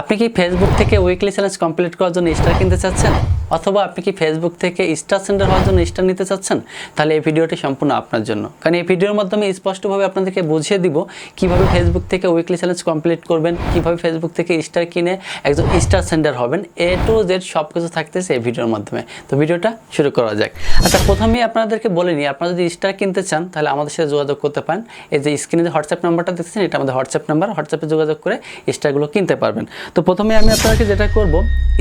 আপনি কি ফেসবুক থেকে উইকলি চ্যালেঞ্জ কমপ্লিট করার জন্য স্টার কিনতে চাচ্ছেন? অথবা আপনি কি ফেসবুক থেকে স্টার সেন্টার হওয়ার জন্য স্টার নিতে চাচ্ছেন? তাহলে এই ভিডিওটি সম্পূর্ণ আপনার জন্য। কারণ এই ভিডিওর মাধ্যমে স্পষ্টভাবে আপনাদেরকে বুঝিয়ে দিব কীভাবে ফেসবুক থেকে উইকলি চ্যালেঞ্জ কমপ্লিট করবেন, কীভাবে ফেসবুক থেকে স্টার কিনে একজন স্টার সেন্টার হবেন, এ টু জেড সব কিছু থাকতেছে এই ভিডিওর মাধ্যমে। তো ভিডিওটা শুরু করা যাক। আচ্ছা প্রথমেই আপনাদেরকে বলে নিই, আপনারা যদি স্টার কিনতে চান, তাহলে আমাদের সাথে যোগাযোগ করতে পারেন। এই যে স্ক্রিনে যে হোয়াটসঅ্যাপ নাম্বারটা দেখছেন এটা আমাদের হোয়াটসঅ্যাপ নাম্বার হোয়াটসঅ্যাপে যোগাযোগ করে স্টারগুলো কিনতে পারবেন। তো প্রথমে আমি আপনাদেরকে যেটা করব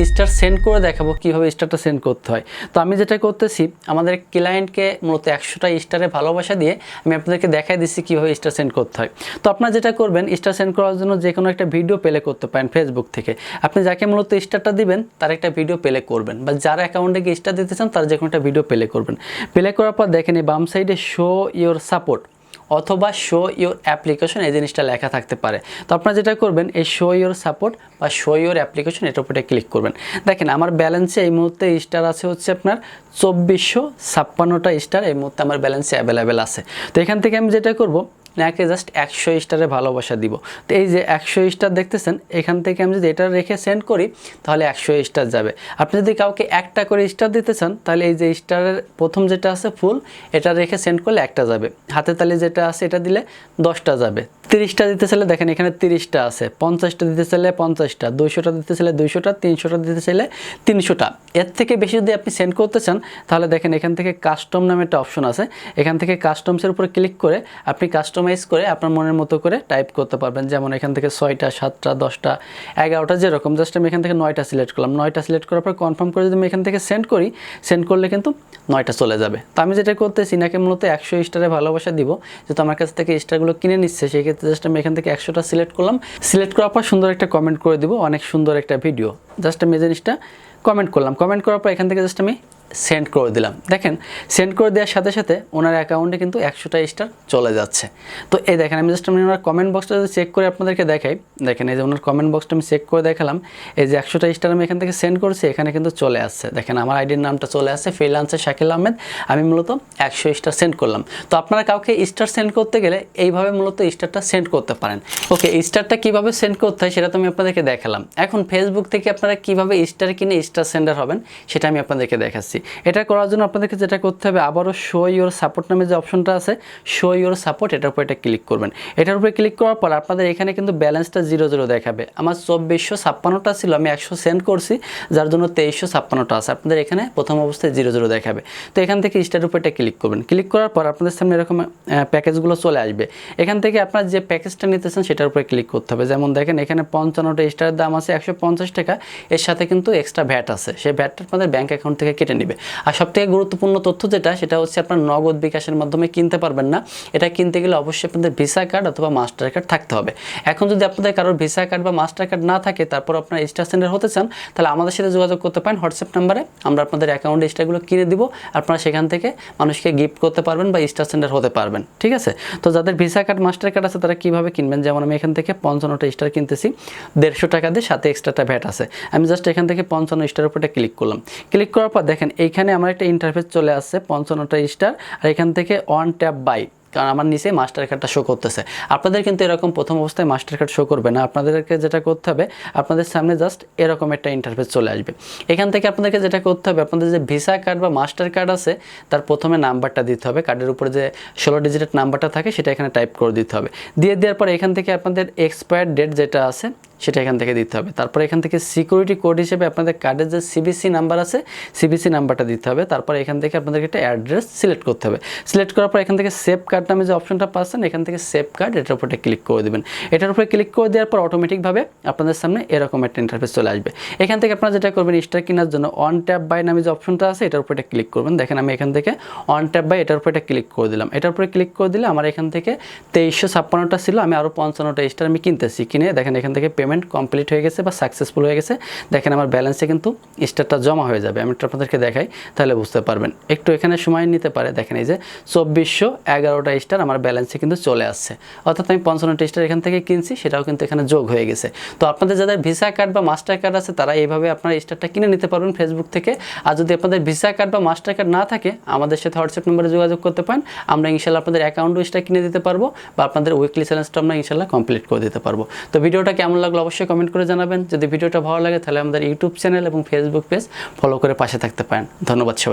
স্টার সেন্ড করে দেখাবো কীভাবে স্টারটা সেন্ড করতে হয়। তো আমি যেটা করতেছি, আমাদের ক্লায়েন্টকে মূলত একশোটা স্টারে ভালোবাসা দিয়ে আমি আপনাদেরকে দেখাই দিচ্ছি কীভাবে স্টার সেন্ড করতে হয়। তো আপনারা যেটা করবেন, স্টার সেন্ড করার জন্য যে কোনো একটা ভিডিও প্লে করতে পারেন ফেসবুক থেকে। আপনি যাকে মূলত স্টারটা দিবেন, তার একটা ভিডিও প্লে করবেন বা যার অ্যাকাউন্টে গিয়ে স্টার দিতে চান, তার যে কোনো একটা ভিডিও প্লে করবেন। প্লে করার পর দেখেন এই বাম সাইডে শো ইওর সাপোর্ট অথবা শো ইউর অ্যাপ্লিকেশন এই জিনিসটা লেখা থাকতে পারে। তো আপনারা যেটা করবেন, এই শো ইউর সাপোর্ট বা শো ইউর অ্যাপ্লিকেশন এটার উপরে ক্লিক করবেন। দেখেন, আমার ব্যালেন্সে এই মুহূর্তে স্টার আছে হচ্ছে আপনার চব্বিশশো ছাপ্পান্নটা স্টার এই মুহূর্তে আমার ব্যালেন্সে অ্যাভেলেবেল আছে। তো এখান থেকে আমি যেটা করব নাকে জাস্ট একশো স্টারে ভালোবাসা দিব। তো এই যে একশো স্টার দেখতেছেন, এখান থেকে আমি যদি এটা রেখে সেন্ড করি, তাহলে একশো স্টার যাবে। আপনি যদি কাউকে একটা করে স্টার দিতে চান, তাহলে এই যে স্টারের প্রথম যেটা আছে ফুল, এটা রেখে সেন্ড করলে একটা যাবে। হাতে তালে যেটা আছে, এটা দিলে দশটা যাবে। তিরিশটা দিতে চাইলে দেখেন এখানে তিরিশটা আছে। পঞ্চাশটা দিতে চাইলে পঞ্চাশটা, দুইশোটা দিতে চাইলে দুইশোটা, তিনশোটা দিতে চাইলে তিনশোটা। এর থেকে বেশি যদি আপনি সেন্ড করতে চান, তাহলে দেখেন এখান থেকে কাস্টম নামে একটা অপশন আছে। এখান থেকে কাস্টমসের উপরে ক্লিক করে আপনি কাস্টমাইজ করে আপনার মনের মতো করে টাইপ করতে পারবেন। যেমন এখান থেকে ছয়টা, সাতটা, দশটা, এগারোটা, যেরকম। জাস্ট আমি এখান থেকে নয়টা সিলেক্ট করলাম। নয়টা সিলেক্ট করার পর কনফার্ম করে যদি আমি এখান থেকে সেন্ড করি সেন্ড করলে কিন্তু নয়টা চলে যাবে। তো আমি যেটা করতেছি, নাকি মূলত একশো স্টারে ভালোবাসা দিব, যেহেতু আমার কাছ থেকে স্টারগুলো কিনে নিচ্ছে, সেই ক্ষেত্রে জাস্ট আমি এখান থেকে একশোটা সিলেক্ট করলাম। সিলেক্ট করার পর সুন্দর একটা কমেন্ট করে দিব, অনেক সুন্দর একটা ভিডিও জাস্ট আমি এই জিনিসটা কমেন্ট করলাম। কমেন্ট করার পর এখান থেকে জাস্ট আমি সেন্ড করে দিলাম। দেখেন, সেন্ড করে দেওয়ার সাথে সাথে ওনার অ্যাকাউন্টে কিন্তু একশোটা স্টার চলে যাচ্ছে। তো এই দেখেন, আমি জাস্ট আমি ওনার কমেন্ট বক্সটা যদি চেক করে আপনাদেরকে দেখাই, দেখেন এই যে ওনার কমেন্ট বক্সটা আমি চেক করে দেখালাম, এই যে একশোটা স্টার আমি এখান থেকে সেন্ড করছি, এখানে কিন্তু চলে আসছে। দেখেন, আমার আইডির নামটা চলে আসছে ফ্রিলান্সের শাকিল আহমেদ। আমি মূলত একশো স্টার সেন্ড করলাম। তো আপনারা কাউকে স্টার সেন্ড করতে গেলে এইভাবে মূলত স্টারটা সেন্ড করতে পারেন। ওকে স্টারটা কীভাবে সেন্ড করতে হয় সেটা তো আমি আপনাদেরকে দেখালাম। এখন ফেসবুক থেকে আপনারা কীভাবে স্টার কিনে স্টার সেন্ডার হবেন, সেটা আমি আপনাদেরকে দেখাচ্ছি। এটা করার জন্য আপনাদেরকে যেটা করতে হবে, আবারও শো ইওর সাপোর্ট নামে যে অপশনটা আছে শো ইওর সাপোর্ট এটার উপর এটা ক্লিক করবেন। এটার উপরে ক্লিক করার পর আপনাদের এখানে কিন্তু ব্যালেন্সটা জিরো জিরো দেখাবে। আমার চব্বিশশো ছাপ্পান্নটা ছিল, আমি একশো সেন্ড করছি, যার জন্য তেইশশো ছাপ্পান্নটা আছে। আপনাদের এখানে প্রথম অবস্থায় জিরো জিরো দেখাবে। তো এখান থেকে স্টার উপর এটা ক্লিক করবেন। ক্লিক করার পর আপনাদের সামনে এরকম প্যাকেজগুলো চলে আসবে। এখান থেকে আপনার যে প্যাকেজটা নিতেছেন, সেটার উপরে ক্লিক করতে হবে। যেমন দেখেন, এখানে পঞ্চান্নটা স্টারের দাম আছে, একশো পঞ্চাশ টাকা। এর সাথে কিন্তু এক্সট্রা ভ্যাট আছে। সেই ভ্যাটটা আপনাদের ব্যাঙ্ক অ্যাকাউন্ট থেকে কেটে নেবে। আর সবথেকে গুরুত্বপূর্ণ তথ্য যেটা, সেটা হচ্ছে আপনার নগদ বিকাশের মাধ্যমে কিনতে পারবেন না। এটা কিনতে গেলে অবশ্যই আপনাদের ভিসা কার্ড অথবা মাস্টার কার্ড থাকতে হবে। এখন যদি আপনাদের কারোর ভিসা কার্ড বা মাস্টার কার্ড না থাকে, তারপর আপনার স্টার সেন্টার হতে চান, তাহলে আমাদের সাথে যোগাযোগ করতে পারেন হোয়াটসঅ্যাপ নাম্বারে আমরা আপনাদের অ্যাকাউন্টে স্টারগুলো কিনে দিব। আপনারা সেখান থেকে মানুষকে গিফট করতে পারবেন বা স্টার সেন্টার হতে পারবেন। ঠিক আছে? তো যাদের ভিসা কার্ড মাস্টার কার্ড আছে, তারা কীভাবে কিনবেন? যেমন আমি এখান থেকে পঞ্চান্নটা স্টার কিনতেছি। দেড়শো টাকা দিয়ে সাথে এক্সট্রাটা ভ্যাট আছে। আমি জাস্ট এখান থেকে পঞ্চান্ন স্টার উপরটা ক্লিক করলাম। ক্লিক করার পর দেখেন এইখানে আমার একটা ইন্টারফেস চলে আসছে, পঞ্চান্নটা স্টার আর এখান থেকে ওয়ান ট্যাপ বাই কারণ আমার নিচে মাস্টার কার্ডটা শো করতেছে। আপনাদের কিন্তু এরকম প্রথম অবস্থায় মাস্টার কার্ড শো করবে না, আপনাদেরকে যেটা করতে হবে, আপনাদের সামনে জাস্ট এরকম একটা ইন্টারফেস চলে আসবে। এখান থেকে আপনাদেরকে যেটা করতে হবে, আপনাদের যে ভিসা কার্ড বা মাস্টার কার্ড আছে, তার প্রথমে নাম্বারটা দিতে হবে কার্ডের উপরে যে ষোলো ডিজিটের নাম্বারটা থাকে, সেটা এখানে টাইপ করে দিতে হবে। দিয়ে দেওয়ার পর এখান থেকে আপনাদের এক্সপায়ার ডেট যেটা আছে সেটা এখান থেকে দিতে হবে। তারপর এখান থেকে সিকিউরিটি কোড হিসেবে আপনাদের কার্ডের যে সিবিসি নাম্বার আছে সিবিসি নাম্বারটা দিতে হবে। তারপর এখান থেকে আপনাদেরকে একটা অ্যাড্রেস সিলেক্ট করতে হবে। সিলেক্ট করার পর এখান থেকে সেভ কার্ড নামে যে অপশনটা পাচ্ছেন, এখান থেকে সেভ কার্ড এটার উপরে ক্লিক করে দেবেন। এটার উপরে ক্লিক করে দেওয়ার পর অটোমেটিকভাবে আপনাদের সামনে এরকম একটা ইন্টারফেস চলে আসবে। এখান থেকে আপনারা যেটা করবেন স্টার কেনার জন্য অন ট্যাপ বাই নামে যে অপশনটা আছে, এটার উপরে ক্লিক করবেন। দেখেন আমি এখান থেকে অন ট্যাপ বাই এটার উপরে একটা ক্লিক করে দিলাম। এটার উপরে ক্লিক করে দিলে আমার এখান থেকে তেইশশো ছাপ্পান্নটা ছিল, আমি আরও পঞ্চান্নটা স্টার আমি কিনতেছি। কিনে দেখেন এখান থেকে পেমেন্ট কমপ্লিট হয়ে গেছে বা সাকসেসফুল হয়ে গেছে, দেখেন আমার ব্যালেন্সে কিন্তু স্টারটা জমা হয়ে যাবে। আমি এটা আপনাদেরকে দেখাই, তাহলে বুঝতে পারবেন। একটু এখানে সময় নিতে পারে, দেখেন এই যে চব্বিশশো এগারোটা স্টার আমার ব্যালেন্সে কিন্তু চলে আসছে। অর্থাৎ আমি পঞ্চান্নটা স্টার এখান থেকে কিনছি, সেটাও কিন্তু এখানে যোগ হয়ে গেছে। তো আপনাদের যাদের ভিসা কার্ড বা মাস্টার কার্ড আছে, তারা এইভাবে আপনার স্টারটা কিনে নিতে পারবেন ফেসবুক থেকে। আর যদি আপনাদের ভিসা কার্ড বা মাস্টার কার্ড না থাকে, আমাদের সাথে হোয়াটসঅ্যাপ নম্বরে যোগাযোগ করতে পারেন। আমরা ইনশাল্লাহ আপনাদের অ্যাকাউন্টও স্টার কিনে দিতে পারব বা আপনাদের উইকলি চ্যালেঞ্জটা আমরা ইনশাল্লাহ কমপ্লিট করে দিতে পারব। তো ভিডিওটা কেমন লাগল অবশ্যই কমেন্ট করে জানাবেন। যদি ভিডিওটা ভালো লাগে, তাহলে আমাদের ইউটিউব চ্যানেল এবং ফেসবুক পেজ ফলো করে পাশে থাকতে পারেন। ধন্যবাদ সবাই